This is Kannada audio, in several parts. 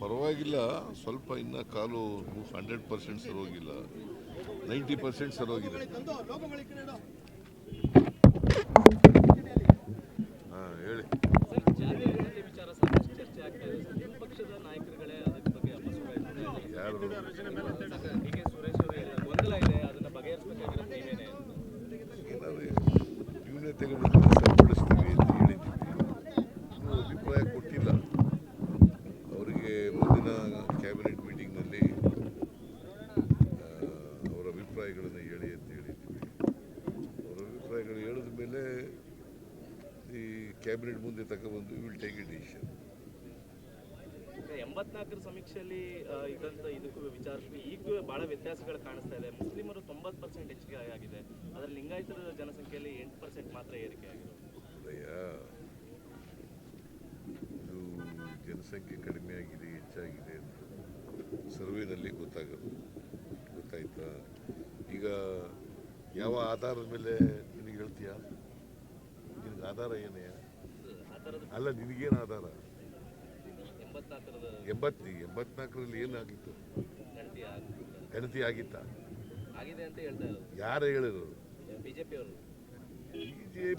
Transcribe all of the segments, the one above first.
ಪರವಾಗಿಲ್ಲ ಸ್ವಲ್ಪ ಇನ್ನ ಕಾಲು ಹಂಡ್ರೆಡ್ ಪರ್ಸೆಂಟ್ ಸರೋಗಿಲ್ಲ ನೈಂಟಿ ಪರ್ಸೆಂಟ್ ಸರೋಗಿದೆ ಹಾ ಹೇಳಿ. ಸರ್ ಜಾತಿ ಗಣತಿ ವಿಚಾರ ಸಾಕಷ್ಟು ಚರ್ಚೆ ಆಗ್ತಾ ಇದೆ ಸರ್ ನಿಮ್ಮ ಪಕ್ಷದ ನಾಯಕರುಗಳೇ ಅದರ ಬಗ್ಗೆ ಅಪಸ್ವರ ಇದ್ದಾರೆ ಯಾರು ಡಿ ಕೆ ಸುರೇಶ್ ಅವರು ಎಲ್ಲ ಗೊಂದಲ ಇದೆ ಅದನ್ನ ಬಗೆಹರಿಸಬೇಕಾಗಿರೋದು ನೀವೇನೆ ಏನಾದ್ರೆ ನ್ಯೂನತೆಗಳನ್ನು ಸರಿಪಡಿಸ್ತೀವಿ ಅಂತ ಹೇಳಿದ್ದೀವಿ ಇನ್ನೂ ಅಭಿಪ್ರಾಯ ಕೊಟ್ಟಿಲ್ಲ ಅವರಿಗೆ ಮುಂದಿನ ಕ್ಯಾಬಿನೆಟ್ ಮೀಟಿಂಗ್ನಲ್ಲಿ ಅವರ ಅಭಿಪ್ರಾಯಗಳನ್ನು ಹೇಳಿ ಅಂತ ಹೇಳಿದ್ದೀವಿ ಅವರ ಅಭಿಪ್ರಾಯಗಳು ಹೇಳಿದ ಮೇಲೆ ಈ ಕ್ಯಾಬಿನೆಟ್ ಮುಂದೆ ತಗೊಬಂದು ವಿಲ್ ಟೇಕ್ ಎ ಡಿಸಿಷನ್ ಎಂಬತ್ನಾಲ್ಕರ ಸಮೀಕ್ಷೆಯಲ್ಲಿ ಇದಂತ ಇದಕ್ಕೂ ವಿಚಾರಿಸಿ ಈಗೂ ಬಹಳ ವ್ಯತ್ಯಾಸಗಳು ಕಾಣಿಸ್ತಾ ಇದೆ. ಮುಸ್ಲಿಮರು ತೊಂಬತ್ತು ಪರ್ಸೆಂಟ್ ಹೆಚ್ಚಿಗೆ ಆಗಿದೆ. ಅದರ ಲಿಂಗಾಯತರ ಜನಸಂಖ್ಯೆಯಲ್ಲಿ ಎಂಟು ಪರ್ಸೆಂಟ್ ಮಾತ್ರ ಏರಿಕೆ ಆಗಿದೆ. ಅಯ್ಯ. ಇದು ಜನಸಂಖ್ಯೆ ಕಡಿಮೆ ಆಗಿದೆ ಹೆಚ್ಚಾಗಿದೆ ಅಂತ ಸರ್ವೇನಲ್ಲಿ ಗೊತ್ತಾಗೋದು ಈಗ ಯಾವ ಆಧಾರದ ಮೇಲೆ ನಿನಗೆ ಹೇಳ್ತೀಯ? ನಿನಗೆ ಆಧಾರ ಏನೇ? ಅಲ್ಲ, ನಿನಗೇನು ಆಧಾರ? ಎಂಬತ್ ಎಂಬತ್ನಾಲ್ಕರಲ್ಲಿ ಏನಾಗಿತ್ತು ಗಣತಿ ಆಗ್- ಗಣತಿ ಆಗಿತ್ತ? ಯಾರು ಹೇಳಿದ್ರು ಬಿ ಜೆ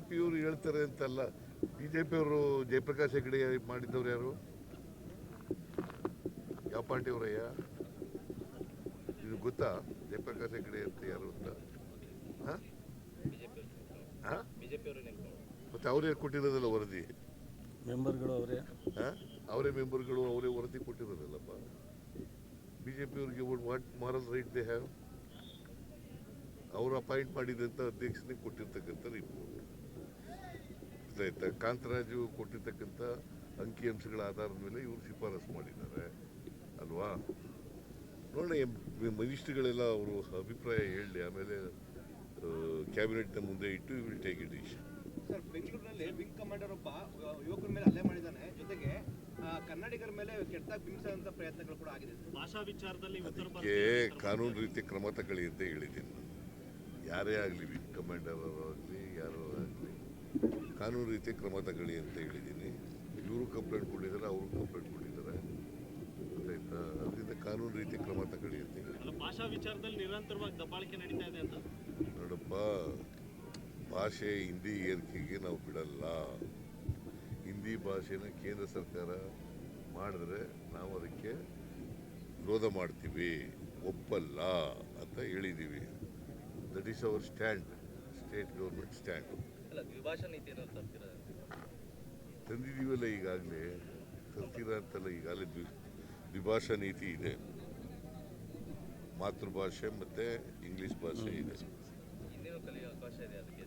ಪಿಯವರು ಹೇಳ್ತಾರೆ ಅಂತಲ್ಲ ಬಿ ಜೆ ಪಿಯವರು ಜಯಪ್ರಕಾಶ್ ಹೆಗಡೆ ಮಾಡಿದ್ದವ್ರು ಯಾರು? ಯಾವ ಪಾರ್ಟಿಯವರಯ್ಯ ಇದು ಗೊತ್ತಾ? ಜಯಪ್ರಕಾಶ್ ಅಂತ ಯಾರು ಅಂತ ಹಾಂ ಬಿಜೆಪಿ ಹಾಂ ಬಿಜೆಪಿ ಅವರು ನೆನ್ಕೊಂಡು ಮತ್ತೆ ಅವರೇ ಕೊಟ್ಟಿರೋದಲ್ಲ ವರದಿ? ಮೆಂಬರ್ಗಳು ಅವರೇ. ಹಾಂ? ಅವರೇ ಮೆಂಬರ್ಗಳು ಅವರೇ ವರದಿ ಕೊಟ್ಟಿರೋದಲ್ಲಪ್ಪ. B J ಪಿಯವ್ರಿಗೆ what moral right they have ಅವರು ಅಪಾಯಿಂಟ್ ಮಾಡಿದಂಥ ಅಧ್ಯಕ್ಷನಿಗೆ ಕೊಟ್ಟಿರ್ತಕ್ಕಂಥ ರಿಪೋರ್ಟ್ ಆಯ್ತಾ ಕಾಂತರಾಜು ಕೊಟ್ಟಿರ್ತಕ್ಕಂಥ ಅಂಕಿಅಂಶಗಳ ಆಧಾರದ ಮೇಲೆ ಇವರು ಶಿಫಾರಸು ಮಾಡಿದ್ದಾರೆ. ಅಲ್ವಾ? ನೋಡೋಣ ಮಿನಿಸ್ಟ್ರಿಗಳೆಲ್ಲ ಅವರು ಅಭಿಪ್ರಾಯ ಹೇಳಿ ಆಮೇಲೆ ಕ್ಯಾಬಿನೆಟ್ನ ಮುಂದೆ ಇಟ್ಟು will take a decision sir ಬೆಂಗಳೂರಿನಲ್ಲಿ ವಿಂಗ್ ಕಮಾಂಡರ್ ಒಬ್ಬ ಯುವಕರ ಮೇಲೆ ಹಲ್ಲೆ ಮಾಡಿದ್ದಾನೆ. ಜೊತೆಗೆ ಆ, ಕನ್ನಡಿಗರ ಮೇಲೆ ಕೆಟ್ಟದಾಗಿ ಬಿಂಬಿಸುವಂತ ಪ್ರಯತ್ನಗಳು ಕೂಡ ಆಗಿದೆ ಭಾಷಾ ವಿಚಾರದಲ್ಲಿ ಉತ್ತರ ಅದಕ್ಕೆ ಕಾನೂನು ರೀತಿ ಕ್ರಮ ತಗೊಳ್ಳಿ ಅಂತ ಹೇಳಿದ್ದೀನಿ ನಾನು. ಯಾರೇ ಆಗಲಿ ವಿಂಗ್ ಕಮಾಂಡರ್ ಆಗಲಿ ಯಾರೋ ಆಗಲಿ ಕಾನೂನು ರೀತಿ ಕ್ರಮ ತಗೊಳ್ಳಿ ಅಂತ ಹೇಳಿದ್ದೀನಿ. ಇವರು ಕಂಪ್ಲೇಂಟ್ ಕೊಟ್ಟಿದ್ದಾರೆ ಅವರು ಕಂಪ್ಲೇಂಟ್ ಕೊಟ್ಟಿದ್ದಾರೆ. ಗೊತ್ತಾಯ್ತಾ? ಅದರಿಂದ ಕಾನೂನು ರೀತಿ ಕ್ರಮ ತಗೊಳ್ಳಿ ಅಂತ ಹೇಳಿ ಭಾಷಾ ವಿಚಾರದಲ್ಲಿ ನಿರಂತರವಾಗಿ ದಬ್ಬಾಳಿಕೆ ನಡೀತಾ ಇದೆ ಅಂತ? ನೋಡಪ್ಪ ಭಾಷೆ ಹಿಂದಿ ಏರಿಕೆಗೆ ನಾವು ಬಿಡಲ್ಲ. ಹಿಂದಿ ಭಾಷೆನ ಕೇಂದ್ರ ಸರ್ಕಾರ ಮಾಡಿದ್ರೆ ನಾವು ಅದಕ್ಕೆ ವಿರೋಧ ಮಾಡ್ತೀವಿ. ಒಪ್ಪಲ್ಲ ಅಂತ ಹೇಳಿದ್ದೀವಿ that is our stand state government stand ತಂದಿದ್ದೀವಲ್ಲ ಈಗಾಗಲೇ. ತರ್ತೀರ ಅಂತಲ್ಲ ಈಗಾಗಲೇ ದ್ವಿ ದ್ವಿಭಾಷಾ ನೀತಿ ಇದೆ. ಮಾತೃಭಾಷೆ ಮತ್ತು ಇಂಗ್ಲೀಷ್ ಭಾಷೆ ಇದೆ. ಕಲಿಯೋ ಅವಕಾಶ ಇದೆ ಅದಕ್ಕೆ?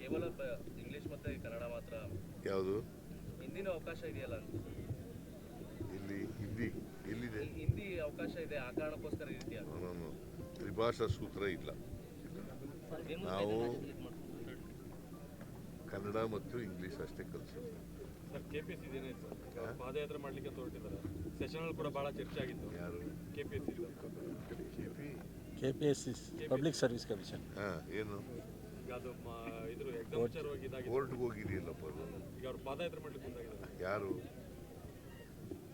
ಕೇವಲ ಇಂಗ್ಲಿಷ್ ಮತ್ತೆ ಕನ್ನಡ ಮಾತ್ರ. ಯಾವುದು? ಹಿಂದಿನ ಅವಕಾಶ ಇದೆಯಲ್ಲ ಇಲ್ಲಿ ಹಿಂದಿ ಎಲ್ಲಿದೆ ಹಿಂದಿ ಅವಕಾಶ ಇದೆ ಆ ಕಾರಣಕ್ಕೋಸ್ಕರ ಈ ರೀತಿ ಆಗುತ್ತೆ. ನಾನು ತ್ರಿಭಾಷಾ ಸೂತ್ರ ಇಲ್ಲ. ನಾವು ಕನ್ನಡ ಮತ್ತು ಇಂಗ್ಲಿಷ್ ಅಷ್ಟೇ ಕಲಿಸೋದು. ಸರ್ ಕೆ ಪಿ ಎಸ್ ಇದೇನೇ ಸರ್. ಪಾದಯಾತ್ರೆ ಮಾಡ್ಲಿಕ್ಕೆ ಅಂತ ಹೊರಟಿದ್ದಾರೆ. ಸೆಷನ್ ಕೂಡ ಬಹಳ ಚರ್ಚೆ ಆಗಿತ್ತು. ಯಾರು? K P S K P K P S C public service commission ಹಾಂ ಏನು? ಈಗ ಅದು ಮ- ಇದ್ರ ಎಕ್ಸಾಮ್ ವಿಚಾರವಾಗಿ ಇದಾಗಿದೆ. ಕೋರ್ಟ್ಗೆ ಹೋಗಿದೆಯಲ್ಲಪ್ಪ ಅದು? ಈಗ ಅವ್ರು ಪಾದಯಾತ್ರೆ ಮಾಡ್ಲಿಕ್ಕೆ ಮುಂದಾಗಿದ್ದಾರೆ ಯಾರು?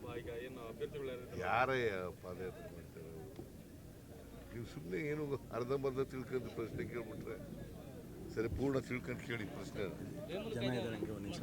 ಮ- ಈಗ ಏನು ಅಭ್ಯರ್ಥಿಗಳು ಯಾರು ಯಾರೇ ಪಾದಯಾತ್ರೆ ಮಾಡ್ತಾರೆ ಅವರು? ನೀವು ಸುಮ್ಮನೆ ಏನು ಅರ್ಧಂಬರ್ಧ ತಿಳ್ಕೊಂಡು ಪ್ರಶ್ನೆ ಕೇಳ್ಬಿಟ್ರೆ ಸರಿ ಪೂರ್ಣ ತಿಳ್ಕೊಂಡು ಕೇಳಿ ಪ್ರಶ್ನೆ. ಜನ ಇದ್ದಾರೆ ಹಂಗೆ ಒಂದು ನಿಮಿಷ